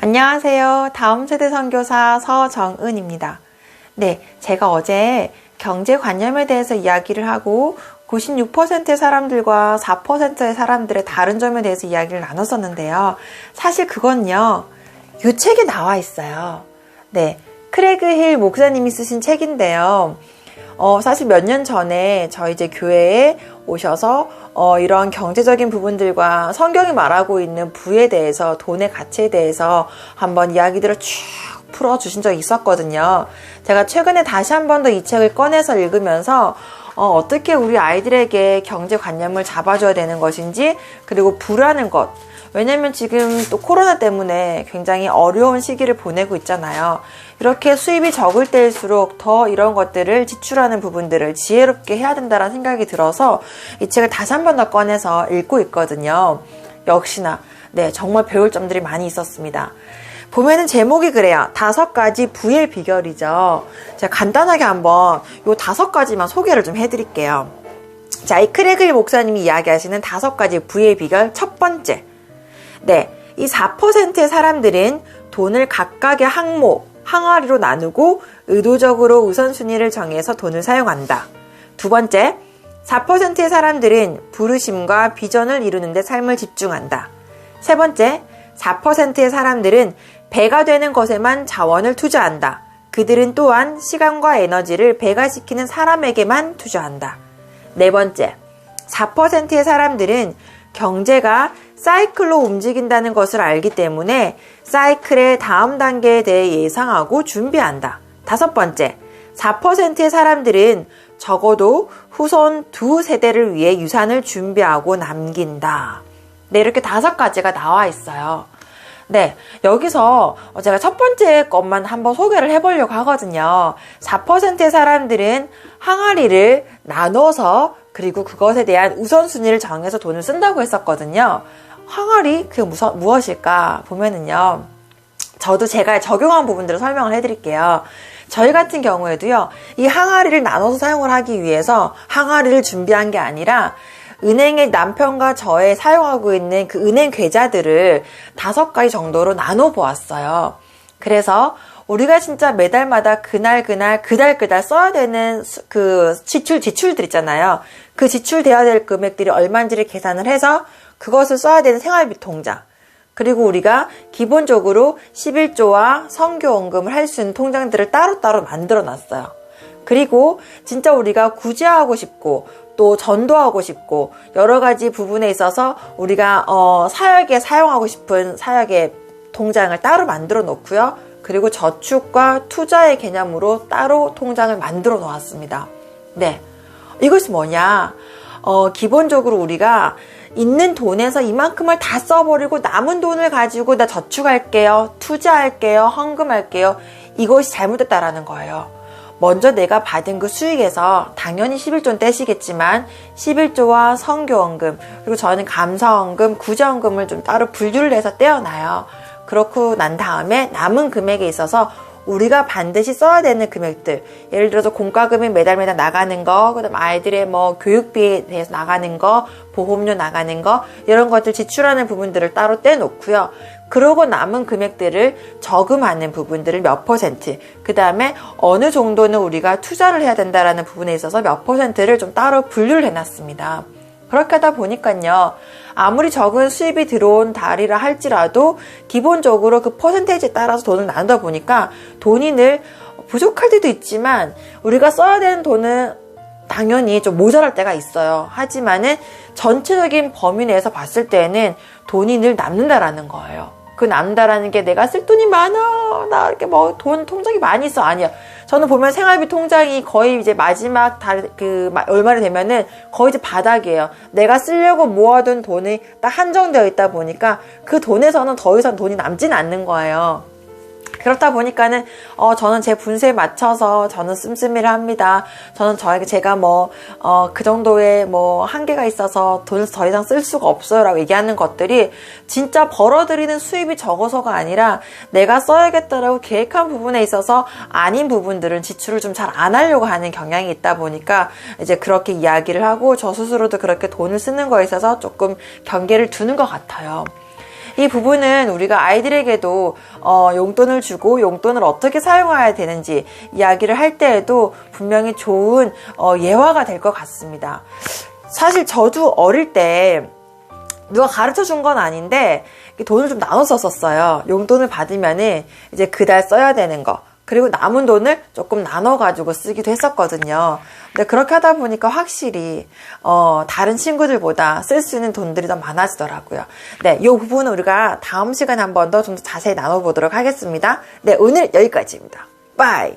안녕하세요. 다음 세대 선교사 서정은입니다. 네, 제가 어제 경제관념에 대해서 이야기를 하고 96%의 사람들과 4%의 사람들의 다른 점에 대해서 이야기를 나눴었는데요. 사실 그건요, 이 책에 나와 있어요. 네, 크레그 힐 목사님이 쓰신 책인데요. 어, 사실 몇 년 전에 저희 이제 교회에 오셔서 어, 이런 경제적인 부분들과 성경이 말하고 있는 부에 대해서 돈의 가치에 대해서 한번 이야기들을 쭉 풀어주신 적이 있었거든요. 제가 최근에 다시 한 번 더 이 책을 꺼내서 읽으면서 어, 떻게 우리 아이들에게 경제관념을 잡아줘야 되는 것인지 그리고 부라는 것 왜냐면 지금 또 코로나 때문에 굉장히 어려운 시기를 보내고 있잖아요. 이렇게 수입이 적을 때일수록 더 이런 것들을 지출하는 부분들을 지혜롭게 해야 된다는 생각이 들어서 이 책을 다시 한 번 더 꺼내서 읽고 있거든요. 역시나, 네, 정말 배울 점들이 많이 있었습니다. 보면은 제목이 그래요. 다섯 가지 부의 비결이죠. 제가 간단하게 한번 요 다섯 가지만 소개를 좀 해드릴게요. 자, 이 크레글 목사님이 이야기하시는 다섯 가지 부의 비결 첫 번째. 네, 이 4%의 사람들은 돈을 각각의 항목, 항아리로 나누고 의도적으로 우선순위를 정해서 돈을 사용한다. 두 번째, 4%의 사람들은 부르심과 비전을 이루는데 삶을 집중한다. 세 번째, 4%의 사람들은 배가 되는 것에만 자원을 투자한다. 그들은 또한 시간과 에너지를 배가 시키는 사람에게만 투자한다. 네 번째, 4%의 사람들은 경제가 사이클로 움직인다는 것을 알기 때문에 사이클의 다음 단계에 대해 예상하고 준비한다. 다섯 번째, 4%의 사람들은 적어도 후손 두 세대를 위해 유산을 준비하고 남긴다. 네, 이렇게 다섯 가지가 나와 있어요. 네, 여기서 제가 첫 번째 것만 한번 소개를 해보려고 하거든요. 4%의 사람들은 항아리를 나눠서 그리고 그것에 대한 우선순위를 정해서 돈을 쓴다고 했었거든요. 항아리 그게 무서, 무엇일까 보면은요. 저도 제가 적용한 부분들을 설명을 해드릴게요. 저희 같은 경우에도요, 이 항아리를 나눠서 사용을 하기 위해서 항아리를 준비한 게 아니라 은행의 남편과 저의 사용하고 있는 그 은행 계좌들을 다섯 가지 정도로 나눠 보았어요. 그래서 우리가 진짜 매달마다 그날 그날 그달 그달 써야 되는 그 지출 지출들 있잖아요. 그 지출되어야 될 금액들이 얼마인지를 계산을 해서 그것을 써야 되는 생활비 통장. 그리고 우리가 기본적으로 11조와 성교원금을 할 수 있는 통장들을 따로따로 만들어 놨어요. 그리고 진짜 우리가 구제하고 싶고 또 전도하고 싶고 여러 가지 부분에 있어서 우리가 어, 사역에 사용하고 싶은 사역의 통장을 따로 만들어 놓고요. 그리고 저축과 투자의 개념으로 따로 통장을 만들어 놓았습니다. 네. 이것이 뭐냐? 어, 기본적으로 우리가 있는 돈에서 이만큼을 다 써버리고 남은 돈을 가지고 나 저축할게요. 투자할게요. 헌금할게요. 이것이 잘못됐다라는 거예요. 먼저 내가 받은 그 수익에서 당연히 11조는 떼시겠지만 11조와 성교원금 그리고 저는 감사원금, 구제원금을 좀 따로 분류를 해서 떼어놔요. 그렇고 난 다음에 남은 금액에 있어서 우리가 반드시 써야 되는 금액들. 예를 들어서 공과금이 매달 매달 나가는 거 그다음 아이들의 뭐 교육비에 대해서 나가는 거 보험료 나가는 거 이런 것들 지출하는 부분들을 따로 떼놓고요. 그러고 남은 금액들을 저금하는 부분들을 몇 퍼센트 그 다음에 어느 정도는 우리가 투자를 해야 된다라는 부분에 있어서 몇 퍼센트를 좀 따로 분류를 해놨습니다 그렇게 하다 보니까요. 아무리 적은 수입이 들어온 달이라 할지라도 기본적으로 그 퍼센테이지에 따라서 돈을 나누다 보니까 돈이 늘 부족할 때도 있지만 우리가 써야 되는 돈은 당연히 좀 모자랄 때가 있어요. 하지만은 전체적인 범위 내에서 봤을 때는 돈이 늘 남는다라는 거예요. 그 남다라는 게 내가 쓸 돈이 많아. 나 이렇게 뭐 돈 통장이 많이 있어. 아니야. 저는 보면 생활비 통장이 거의 이제 마지막 달, 그, 얼마를 되면은 거의 이제 바닥이에요. 내가 쓰려고 모아둔 돈이 딱 한정되어 있다 보니까 그 돈에서는 더 이상 돈이 남지는 않는 거예요. 그렇다 보니까는 어 저는 제 분수에 맞춰서 저는 씀씀이를 합니다. 저는 저에게 제가 뭐 어 그 정도의 뭐 한계가 있어서 돈을 더 이상 쓸 수가 없어요라고 얘기하는 것들이 진짜 벌어들이는 수입이 적어서가 아니라 내가 써야겠다라고 계획한 부분에 있어서 아닌 부분들은 지출을 좀 잘 안 하려고 하는 경향이 있다 보니까 이제 그렇게 이야기를 하고 저 스스로도 그렇게 돈을 쓰는 거에 있어서 조금 경계를 두는 것 같아요. 이 부분은 우리가 아이들에게도 어, 용돈을 주고 용돈을 어떻게 사용해야 되는지 이야기를 할 때에도 분명히 좋은 어, 예화가 될 것 같습니다. 사실 저도 어릴 때 누가 가르쳐 준 건 아닌데 돈을 좀 나눠 썼었어요. 용돈을 받으면은 이제 그달 써야 되는 거. 그리고 남은 돈을 조금 나눠가지고 쓰기도 했었거든요. 근데 그렇게 하다 보니까 확실히, 어, 다른 친구들보다 쓸 수 있는 돈들이 더 많아지더라고요. 네, 이 부분은 우리가 다음 시간에 한 번 더 좀 더 자세히 나눠보도록 하겠습니다. 네, 오늘 여기까지입니다. 빠이!